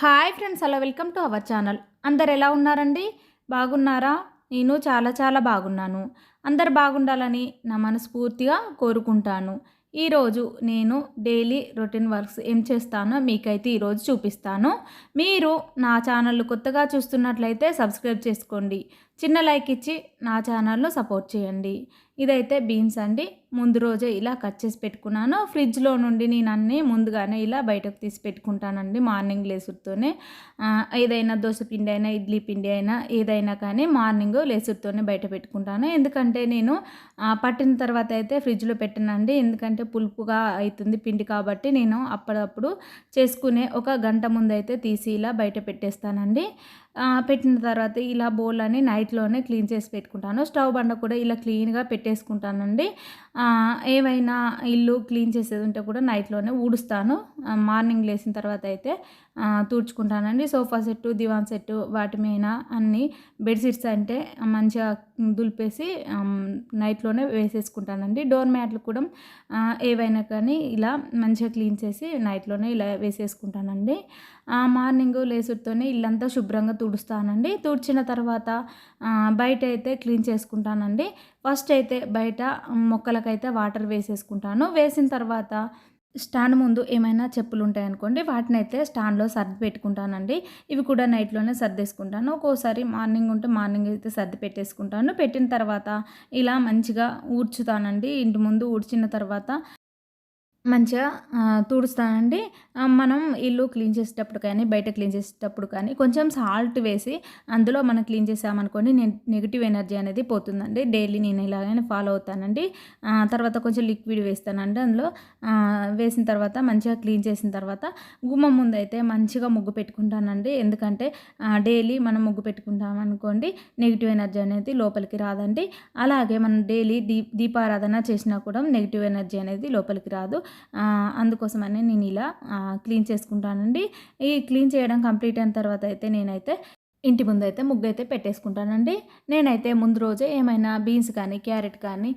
Hi friends hello welcome to our channel. అందరు ఎలా ఉన్నారండి? బాగున్నారా? నేను చాలా చాలా బాగున్నాను. అందరు బాగుండాలని నా మనస్ఫూర్తిగా కోరుకుంటాను. ఈరోజు నేను డైలీ రొటీన్ వర్క్స్ ఏం చేస్తానో మీకైతే ఈరోజు చూపిస్తాను. మీరు నా ఛానల్ కొత్తగా చూస్తున్నట్లయితే సబ్స్క్రైబ్ చేసుకోండి. చిన్న లైక్ ఇచ్చి నా ఛానల్లో సపోర్ట్ చేయండి. ఇదైతే బీన్స్ అండి. ముందు రోజే ఇలా కట్ చేసి పెట్టుకున్నాను. ఫ్రిడ్జ్లో నుండి నేను అన్నీ ముందుగానే ఇలా బయటకు తీసి పెట్టుకుంటానండి మార్నింగ్ లేసుడుతోనే. ఏదైనా దోశ పిండి అయినా ఇడ్లీ పిండి అయినా ఏదైనా కానీ మార్నింగ్ లేసుడుతోనే బయట పెట్టుకుంటాను. ఎందుకంటే నేను పట్టిన తర్వాత అయితే ఫ్రిడ్జ్లో పెట్టనండి. ఎందుకంటే పులుపుగా అవుతుంది పిండి కాబట్టి నేను అప్పుడప్పుడు చేసుకునే ఒక గంట ముందు అయితే తీసి ఇలా బయట పెట్టేస్తానండి. పెట్టిన తర్వాత ఇలా బౌల్ అని నైట్లోనే క్లీన్ చేసి పెట్టుకుంటాను. స్టవ్ బండ కూడా ఇలా క్లీన్గా పెట్టేసుకుంటానండి. ఏవైనా ఇల్లు క్లీన్ చేసేది ఉంటే కూడా నైట్లోనే ఊడుస్తాను. మార్నింగ్ లేచిన తర్వాత అయితే తుడుచుకుంటానండి. సోఫా సెట్టు దివాన్ సెట్టు వాటి మీద అన్ని బెడ్షీట్స్ అంటే మంచిగా దులిపేసి నైట్లోనే వేసేసుకుంటానండి. డోర్ మ్యాట్లు కూడా ఏవైనా కానీ ఇలా మంచిగా క్లీన్ చేసి నైట్లోనే ఇలా వేసేసుకుంటానండి. మార్నింగ్ లేసుడుతోనే ఇల్లంతా శుభ్రంగా తుడుస్తానండి. తుడిచిన తర్వాత బయట అయితే క్లీన్ చేసుకుంటానండి. ఫస్ట్ అయితే బయట మొక్కలకైతే వాటర్ వేసేసుకుంటాను. వేసిన తర్వాత స్టాండ్ ముందు ఏమైనా చెప్పులు ఉంటాయనుకోండి వాటిని అయితే స్టాండ్లో సర్ది పెట్టుకుంటానండి. ఇవి కూడా నైట్లోనే సర్దేసుకుంటాను. ఒక్కోసారి మార్నింగ్ ఉంటే మార్నింగ్ అయితే సర్ది పెట్టేసుకుంటాను. పెట్టిన తర్వాత ఇలా మంచిగా ఊడ్చుతానండి. ఇంటి ముందు ఊడ్చిన తర్వాత మంచిగా తుడుస్తానండి. మనం ఇల్లు క్లీన్ చేసేటప్పుడు కానీ బయట క్లీన్ చేసేటప్పుడు కానీ కొంచెం సాల్ట్ వేసి అందులో మనం క్లీన్ చేసామనుకోండి నెగిటివ్ ఎనర్జీ అనేది పోతుందండి. డైలీ నేను ఇలాగనే ఫాలో అవుతానండి. తర్వాత కొంచెం లిక్విడ్ వేస్తానండి అందులో. వేసిన తర్వాత మంచిగా క్లీన్ చేసిన తర్వాత గుమ్మం ముందు అయితే మంచిగా ముగ్గు పెట్టుకుంటానండి. ఎందుకంటే డైలీ మనం ముగ్గు పెట్టుకుంటాం అనుకోండి నెగిటివ్ ఎనర్జీ అనేది లోపలికి రాదండి. అలాగే మనం డైలీ దీప్ దీపారాధన చేసినా కూడా నెగిటివ్ ఎనర్జీ అనేది లోపలికి రాదు. అందుకోసమనే నేను ఇలా క్లీన్ చేసుకుంటానండి. ఈ క్లీన్ చేయడం కంప్లీట్ అయిన తర్వాత అయితే నేనైతే ఇంటి ముందు అయితే ముగ్గు అయితే పెట్టేసుకుంటానండి. నేనైతే ముందు రోజే ఏమైనా బీన్స్ కానీ క్యారెట్ కానీ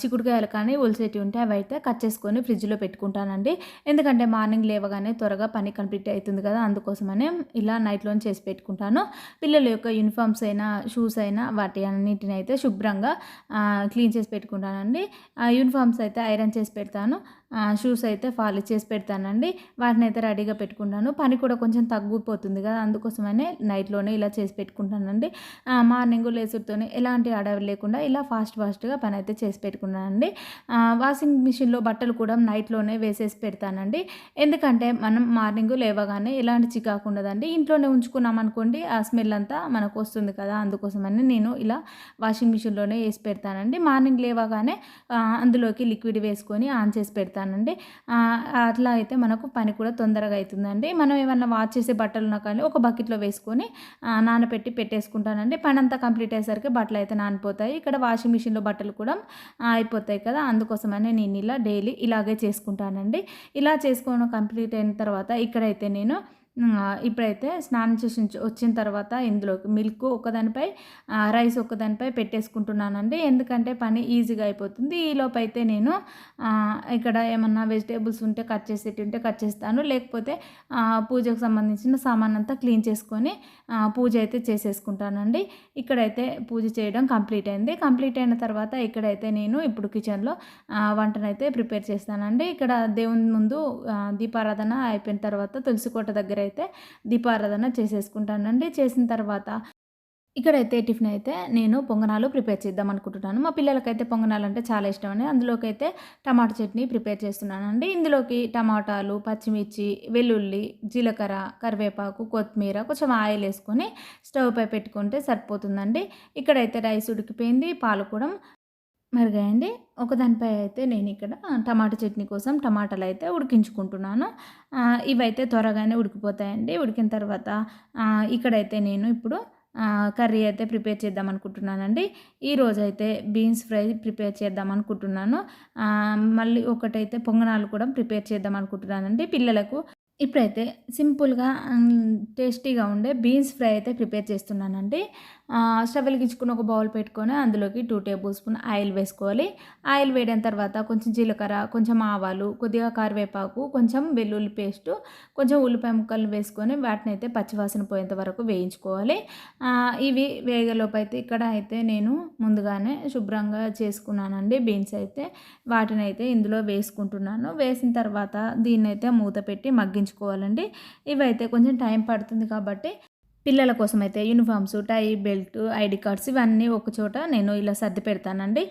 చిక్కుడుకాయలు కానీ ఒలిసేటివి ఉంటే అవి అయితే కట్ చేసుకొని ఫ్రిడ్జ్లో పెట్టుకుంటానండి. ఎందుకంటే మార్నింగ్ లేవగానే త్వరగా పని కంప్లీట్ అవుతుంది కదా అందుకోసమనే ఇలా నైట్లోని చేసి పెట్టుకుంటాను. పిల్లల యొక్క యూనిఫామ్స్ అయినా షూస్ అయినా వాటి అన్నిటిని అయితే శుభ్రంగా క్లీన్ చేసి పెట్టుకుంటానండి. యూనిఫామ్స్ అయితే ఐరన్ చేసి పెడతాను. షూస్ అయితే ఫాల్ చేసి పెడతానండి. వాటిని అయితే రెడీగా పెట్టుకుంటాను పని కూడా కొంచెం తగ్గిపోతుంది కదా అందుకోసమనే నైట్లోనే ఇలా చేసి పెట్టుకుంటానండి మార్నింగ్ లేసుడుతోనే ఎలాంటి అడవి లేకుండా ఇలా ఫాస్ట్ ఫాస్ట్గా పని అయితే చేసి పెట్టుకున్నానండి. వాషింగ్ మిషన్లో బట్టలు కూడా నైట్లోనే వేసేసి పెడతానండి. ఎందుకంటే మనం మార్నింగ్ లేవగానే ఎలాంటి చికాకు ఉండదండి. ఇంట్లోనే ఉంచుకున్నాం అనుకోండి ఆ స్మెల్ అంతా మనకు వస్తుంది కదా అందుకోసమని నేను ఇలా వాషింగ్ మిషన్లోనే వేసి పెడతానండి. మార్నింగ్ లేవగానే అందులోకి లిక్విడ్ వేసుకొని ఆన్ చేసి పెడతాను. పెడతానండి. అట్లా అయితే మనకు పని కూడా తొందరగా అవుతుందండి మనం ఏమన్నా వాచ్ చేసే బట్టలు ఉన్నా కానీ ఒక బకెట్లో వేసుకొని నానబెట్టి పెట్టేసుకుంటానండి. పని అంతా కంప్లీట్ అయ్యేసరికి బట్టలు అయితే నానిపోతాయి. ఇక్కడ వాషింగ్ మిషన్లో బట్టలు కూడా అయిపోతాయి కదా. అందుకోసమనే నేను ఇలా డైలీ ఇలాగే చేసుకుంటానండి. ఇలా చేసుకోవడం కంప్లీట్ అయిన తర్వాత ఇక్కడైతే నేను ఇప్పుడైతే స్నానం చేసి వచ్చిన తర్వాత ఇందులోకి మిల్క్ ఒకదానిపై రైస్ ఒకదానిపై పెట్టేసుకుంటున్నానండి. ఎందుకంటే పని ఈజీగా అయిపోతుంది. ఈలోపు అయితే నేను ఇక్కడ ఏమన్నా వెజిటేబుల్స్ ఉంటే కట్ చేసేటి ఉంటే కట్ చేస్తాను. లేకపోతే పూజకు సంబంధించిన సామాన్ అంతా క్లీన్ చేసుకొని పూజ అయితే చేసేసుకుంటానండి. ఇక్కడైతే పూజ చేయడం కంప్లీట్ అయింది. కంప్లీట్ అయిన తర్వాత ఇక్కడైతే నేను ఇప్పుడు కిచెన్లో వంటనైతే ప్రిపేర్ చేస్తానండి. ఇక్కడ దేవుని ముందు దీపారాధన అయిపోయిన తర్వాత తులసికోట దగ్గర అయితే దీపారాధన చేసేసుకుంటానండి. చేసిన తర్వాత ఇక్కడైతే టిఫిన్ అయితే నేను పొంగనాలు ప్రిపేర్ చేద్దాం అనుకుంటున్నాను. మా పిల్లలకైతే పొంగనాలు అంటే చాలా ఇష్టం అండి అందులోకి అయితే టమాటా చట్నీ ప్రిపేర్ చేస్తున్నానండి. ఇందులోకి టమాటాలు పచ్చిమిర్చి వెల్లుల్లి జీలకర్ర కరివేపాకు కొత్తిమీర కొంచెం ఆయిల్ వేసుకొని స్టవ్ పై పెట్టుకుంటే సరిపోతుందండి. ఇక్కడైతే రైస్ ఉడికిపోయింది. పాలు కూడా మరిగాయండి ఒకదానిపై అయితే నేను ఇక్కడ టమాటా చట్నీ కోసం టమాటాలు అయితే ఉడికించుకుంటున్నాను. ఇవైతే త్వరగానే ఉడికిపోతాయండి. ఉడికిన తర్వాత ఇక్కడైతే నేను ఇప్పుడు కర్రీ అయితే ప్రిపేర్ చేద్దాం అనుకుంటున్నానండి. ఈరోజు అయితే బీన్స్ ఫ్రై ప్రిపేర్ చేద్దాం అనుకుంటున్నాను. మళ్ళీ ఒకటైతే పొంగనాలు కూడా ప్రిపేర్ చేద్దాం అనుకుంటున్నానండి. పిల్లలకు ఇప్పుడైతే సింపుల్గా టేస్టీగా ఉండే బీన్స్ ఫ్రై అయితే ప్రిపేర్ చేస్తున్నానండి. స్టవ్ వెలిగించుకుని ఒక బౌల్ పెట్టుకొని అందులోకి టూ టేబుల్ స్పూన్ ఆయిల్ వేసుకోవాలి. ఆయిల్ వేడిన తర్వాత కొంచెం జీలకర్ర కొంచెం ఆవాలు కొద్దిగా కరివేపాకు కొంచెం వెల్లుల్లి పేస్ట్ కొంచెం ఉల్లిపాయ ముక్కలు వేసుకొని వాటిని అయితే పచ్చివాసన పోయేంత వరకు వేయించుకోవాలి. ఇవి వేగలోపు అయితే ఇక్కడ అయితే నేను ముందుగానే శుభ్రంగా చేసుకున్నానండి బీన్స్ అయితే. వాటిని అయితే ఇందులో వేసుకుంటున్నాను. వేసిన తర్వాత దీన్ని అయితే మూత పెట్టి మగ్గించుకోవాలండి. ఇవైతే కొంచెం టైం పడుతుంది కాబట్టి పిల్లల కోసం అయితే uniforms tie belt ID cards ఇవన్నీ ఒక చోట నేను ఇలా సర్ది పెడతానండి.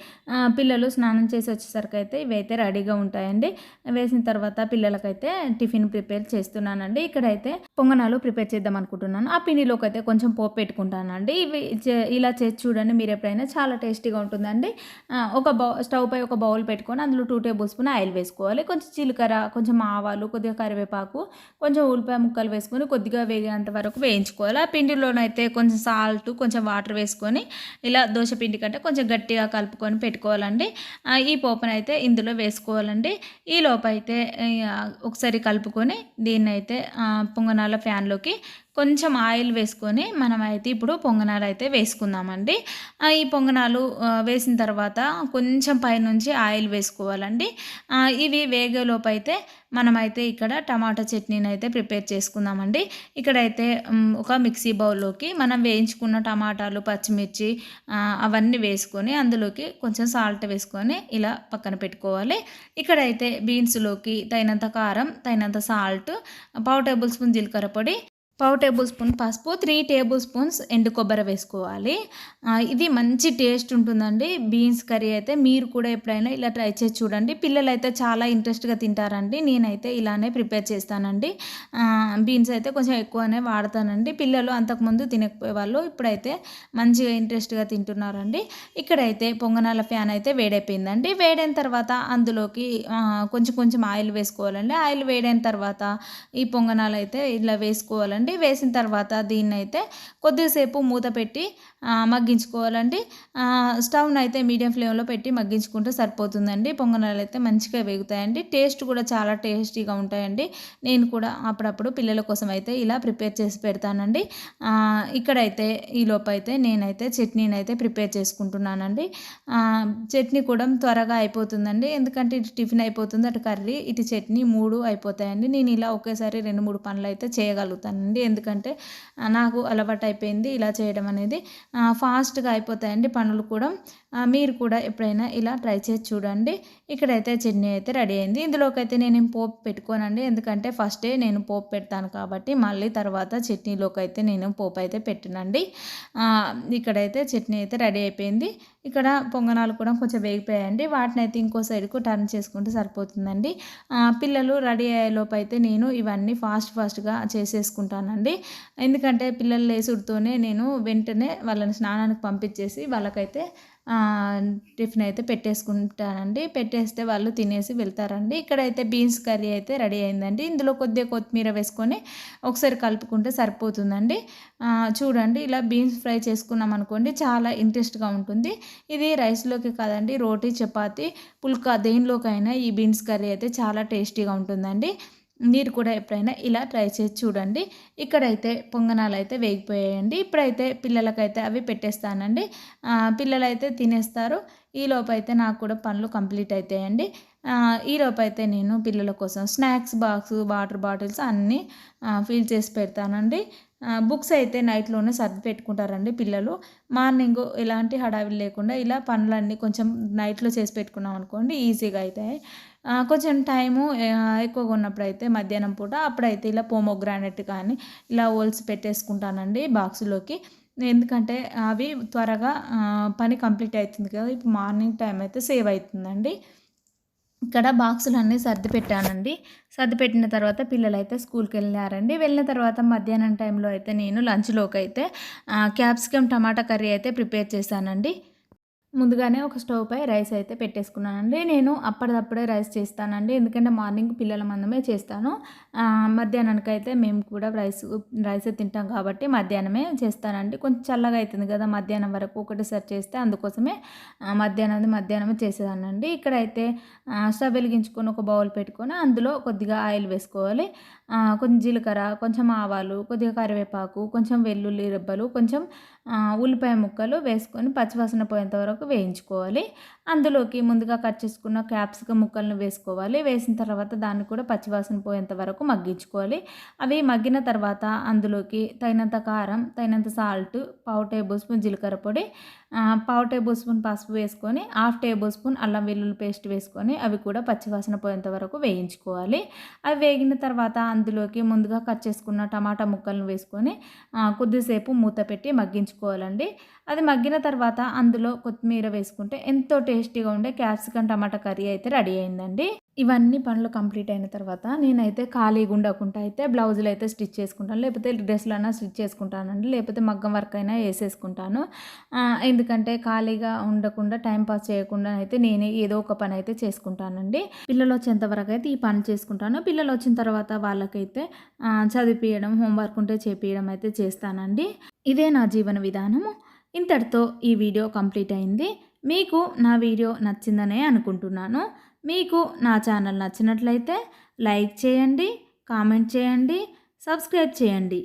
పిల్లలు స్నానం చేసి వచ్చేసరికి అయితే ఇవైతే రెడీగా ఉంటాయండి. వేసిన తర్వాత పిల్లలకైతే టిఫిన్ ప్రిపేర్ చేస్తున్నానండి. ఇక్కడైతే పొంగనాలు ప్రిపేర్ చేద్దాం అనుకుంటున్నాను. ఆ పిండిలోకి అయితే కొంచెం పోపు పెట్టుకుంటానండి. ఇవి చే- ఇలా చేసి చూడండి మీరు ఎప్పుడైనా. చాలా టేస్టీగా ఉంటుందండి. ఒక బౌ స్టవ్ పై ఒక బౌల్ పెట్టుకొని అందులో టూ టేబుల్ స్పూన్ ఆయిల్ వేసుకోవాలి. కొంచెం జీలకర్ర కొంచెం ఆవాలు కొద్దిగా కరివేపాకు కొంచెం ఉల్లిపాయ ముక్కలు వేసుకొని కొద్దిగా వేగేంత వరకు వేయించుకోవాలి. ఆ పిండిలోనైతే కొంచెం సాల్ట్ కొంచెం వాటర్ వేసుకొని ఇలా దోశ పిండి కంటే కొంచెం గట్టిగా కలుపుకొని పెట్టుకోవాలండి. ఈ పోపునైతే ఇందులో వేసుకోవాలండి. ఈ లోపు అయితే ఒకసారి కలుపుకొని దీన్నైతే పొంగనాలు ఆ, ఫ్యాన్లోకి కొంచెం ఆయిల్ వేసుకొని మనమైతే ఇప్పుడు పొంగనాలు అయితే వేసుకుందామండి. ఈ పొంగనాలు వేసిన తర్వాత కొంచెం పైనుంచి ఆయిల్ వేసుకోవాలండి. ఇవి వేగేలోపు అయితే మనమైతే ఇక్కడ టమాటా చట్నీని అయితే ప్రిపేర్ చేసుకుందామండి. ఇక్కడైతే ఒక మిక్సీ బౌల్లోకి మనం వేయించుకున్న టమాటాలు పచ్చిమిర్చి అవన్నీ వేసుకొని అందులోకి కొంచెం సాల్ట్ వేసుకొని ఇలా పక్కన పెట్టుకోవాలి. ఇక్కడైతే బీన్స్లోకి తగినంత కారం తగినంత సాల్ట్ పావు టేబుల్ స్పూన్ జీలకర్ర పొడి పావు టేబుల్ స్పూన్ పసుపు త్రీ టేబుల్ స్పూన్స్ ఎండు కొబ్బరి వేసుకోవాలి. ఇది మంచి టేస్ట్ ఉంటుందండి. బీన్స్ కర్రీ అయితే మీరు కూడా ఎప్పుడైనా ఇలా ట్రై చేసి చూడండి. పిల్లలు అయితే చాలా ఇంట్రెస్ట్గా తింటారండి. నేనైతే ఇలానే ప్రిపేర్ చేస్తానండి. బీన్స్ అయితే కొంచెం ఎక్కువనే వాడతానండి. పిల్లలు అంతకుముందు తినకపోయే వాళ్ళు ఇప్పుడైతే మంచిగా ఇంట్రెస్ట్గా తింటున్నారండి. ఇక్కడైతే పొంగనాల ఫ్యాన్ అయితే వేడైపోయిందండి. వేడైన తర్వాత అందులోకి కొంచెం కొంచెం ఆయిల్ వేసుకోవాలండి. ఆయిల్ వేడైన తర్వాత ఈ పొంగనాలు అయితే ఇలా వేసుకోవాలండి. వేసిన తర్వాత దీన్ని అయితే కొద్దిసేపు మూత పెట్టి మగ్గించుకోవాలండి. స్టవ్ను అయితే మీడియం ఫ్లేమ్లో పెట్టి మగ్గించుకుంటే సరిపోతుందండి. పొంగనాలు అయితే మంచిగా వేగుతాయండి. టేస్ట్ కూడా చాలా టేస్టీగా ఉంటాయండి. నేను కూడా అప్పుడప్పుడు పిల్లల కోసం అయితే ఇలా ప్రిపేర్ చేసి పెడతానండి. ఇక్కడైతే ఈ అయితే నేనైతే చట్నీని అయితే ప్రిపేర్ చేసుకుంటున్నానండి. చట్నీ కూడా త్వరగా అయిపోతుందండి. ఎందుకంటే ఇటు టిఫిన్ అయిపోతుంది. అటు కర్రీ ఇటు చట్నీ మూడు అయిపోతాయండి. నేను ఇలా ఒకేసారి రెండు మూడు పనులు అయితే చేయగలుగుతానండి. ఎందుకంటే నాకు అలవాటు అయిపోయింది ఇలా చేయడం అనేది. ఫాస్ట్గా అయిపోతాయండి పనులు కూడా. మీరు కూడా ఎప్పుడైనా ఇలా ట్రై చేసి చూడండి. ఇక్కడైతే చట్నీ అయితే రెడీ అయింది. ఇందులోకైతే నేను పోపు పెట్టుకోనండి. ఎందుకంటే ఫస్టే నేను పోపు పెడతాను కాబట్టి మళ్ళీ తర్వాత చట్నీలోకి అయితే నేను పోపు అయితే పెట్టినండి. ఇక్కడైతే చట్నీ అయితే రెడీ అయిపోయింది. ఇక్కడ పొంగనాలు కూడా కొంచెం వేగిపోయాయండి. వాటిని అయితే ఇంకో సైడ్కు టర్న్ చేసుకుంటే సరిపోతుందండి. పిల్లలు రెడీ అయ్యేలోపు అయితే నేను ఇవన్నీ ఫాస్ట్ ఫాస్ట్గా చేసేసుకుంటానండి. ఎందుకంటే పిల్లలు లేసుడితోనే నేను వెంటనే వాళ్ళని స్నానానికి పంపించేసి వాళ్ళకైతే టిఫిన్ అయితే పెట్టేసుకుంటానండి. పెట్టేస్తే వాళ్ళు తినేసి వెళ్తారండి. ఇక్కడైతే బీన్స్ కర్రీ అయితే రెడీ అయిందండి. ఇందులో కొద్దిగా కొత్తిమీర వేసుకొని ఒకసారి కలుపుకుంటే సరిపోతుందండి. చూడండి ఇలా బీన్స్ ఫ్రై చేసుకున్నాం అనుకోండి చాలా ఇంట్రెస్ట్గా ఉంటుంది. ఇది రైస్లోకి కాదండి రోటీ చపాతి పుల్కా దేనిలోకైనా ఈ బీన్స్ కర్రీ అయితే చాలా టేస్టీగా ఉంటుందండి. మీరు కూడా ఎప్పుడైనా ఇలా ట్రై చేసి చూడండి. ఇక్కడైతే పొంగనాలు అయితే వేగిపోయాయండి. ఇప్పుడైతే పిల్లలకైతే అవి పెట్టేస్తానండి. పిల్లలైతే తినేస్తారు. ఈ అయితే నాకు కూడా పనులు కంప్లీట్ అవుతాయండి ఈలోపు ఈ అయితే నేను పిల్లల కోసం స్నాక్స్ బాక్స్ వాటర్ బాటిల్స్ అన్నీ ఫిల్ చేసి పెడతానండి. బుక్స్ అయితే నైట్లోనే సర్ది పెట్టుకుంటారండి పిల్లలు. మార్నింగ్ ఎలాంటి హడావిడి లేకుండా ఇలా పనులన్నీ కొంచెం నైట్లో చేసి పెట్టుకున్నాం అనుకోండి ఈజీగా అవుతాయి కొంచెం టైము ఎక్కువగా ఉన్నప్పుడు అయితే మధ్యాహ్నం పూట అప్పుడైతే ఇలా పోమోగ్రానెట్ కానీ ఇలా ఓల్స్ పెట్టేసుకుంటానండి బాక్సులోకి. ఎందుకంటే అవి త్వరగా పని కంప్లీట్ అవుతుంది కదా ఇప్పుడు మార్నింగ్ టైం అయితే సేవ్ అవుతుందండి. ఇక్కడ బాక్సులు అన్నీ సర్ది పెట్టానండి సర్ది పెట్టిన తర్వాత పిల్లలు అయితే స్కూల్కి వెళ్ళారండి వెళ్ళిన తర్వాత మధ్యాహ్నం టైంలో అయితే నేను లంచ్లోకి అయితే క్యాప్సికమ్ టమాటా కర్రీ అయితే ప్రిపేర్ చేశానండి. ముందుగానే ఒక స్టవ్ పై రైస్ అయితే పెట్టేసుకున్నానండి. నేను అప్పటిదప్పుడే రైస్ చేస్తానండి. ఎందుకంటే మార్నింగ్ పిల్లల మందమే చేస్తాను. మధ్యాహ్నానికి అయితే మేము కూడా రైస్ రైస్ తింటాం కాబట్టి మధ్యాహ్నమే చేస్తానండి. కొంచెం చల్లగా అవుతుంది కదా మధ్యాహ్నం వరకు ఒకటేసారి చేస్తే అందుకోసమే మధ్యాహ్నం మధ్యాహ్నమే చేసేదానండి ఇక్కడైతే స్టవ్ వెలిగించుకొని ఒక బౌల్ పెట్టుకొని అందులో కొద్దిగా ఆయిల్ వేసుకోవాలి. కొంచెం జీలకర్ర కొంచెం ఆవాలు కొద్దిగా కరివేపాకు కొంచెం వెల్లుల్లి రెబ్బలు కొంచెం ఉల్లిపాయ ముక్కలు వేసుకొని పచ్చివాసన పోయేంత వరకు వేయించుకోవాలి. అందులోకి ముందుగా కట్ చేసుకున్న క్యాప్సికం ముక్కలను వేసుకోవాలి. వేసిన తర్వాత దాన్ని కూడా పచ్చివాసన పోయేంత వరకు మగ్గించుకోవాలి. అవి మగ్గిన తర్వాత అందులోకి తగినంత కారం తగినంత సాల్ట్ పావు టేబుల్ స్పూన్ జీలకర్ర పొడి పావు టేబుల్ స్పూన్ పసుపు వేసుకొని హాఫ్ టేబుల్ స్పూన్ అల్లం వెల్లుల్లి పేస్ట్ వేసుకొని అవి కూడా పచ్చివాసన పోయేంత వరకు వేయించుకోవాలి. అవి వేగిన తర్వాత అందులోకి ముందుగా కట్ చేసుకున్న టమాటా ముక్కలను వేసుకొని కొద్దిసేపు మూత పెట్టి మగ్గించుకోవాలండి. అది మగ్గిన తర్వాత అందులో కొత్తిమీర వేసుకుంటే ఎంతో టేస్టీగా ఉండే క్యాప్సికమ్ టమాటా కర్రీ అయితే రెడీ అయిందండి. ఇవన్నీ పనులు కంప్లీట్ అయిన తర్వాత నేనైతే ఖాళీగా ఉండకుండా అయితే బ్లౌజులు అయితే స్టిచ్ చేసుకుంటాను. లేకపోతే డ్రెస్సులు అయినా స్టిచ్ చేసుకుంటానండి. లేకపోతే మగ్గం వర్క్ అయినా వేసేసుకుంటాను. ఎందుకు ఎందుకంటే ఖాళీగా ఉండకుండా టైం పాస్ చేయకుండా అయితే నేనే ఏదో ఒక పని అయితే చేసుకుంటానండి. పిల్లలు వచ్చేంత వరకు అయితే ఈ పని చేసుకుంటాను. పిల్లలు వచ్చిన తర్వాత వాళ్ళకైతే చదివిపించడం హోంవర్క్ ఉంటే చేపించడం అయితే చేస్తానండి. ఇదే నా జీవన విధానము. ఇంతటితో ఈ వీడియో కంప్లీట్ అయింది. మీకు నా వీడియో నచ్చిందనే అనుకుంటున్నాను. మీకు నా ఛానల్ నచ్చినట్లయితే లైక్ చేయండి కామెంట్ చేయండి సబ్స్క్రైబ్ చేయండి.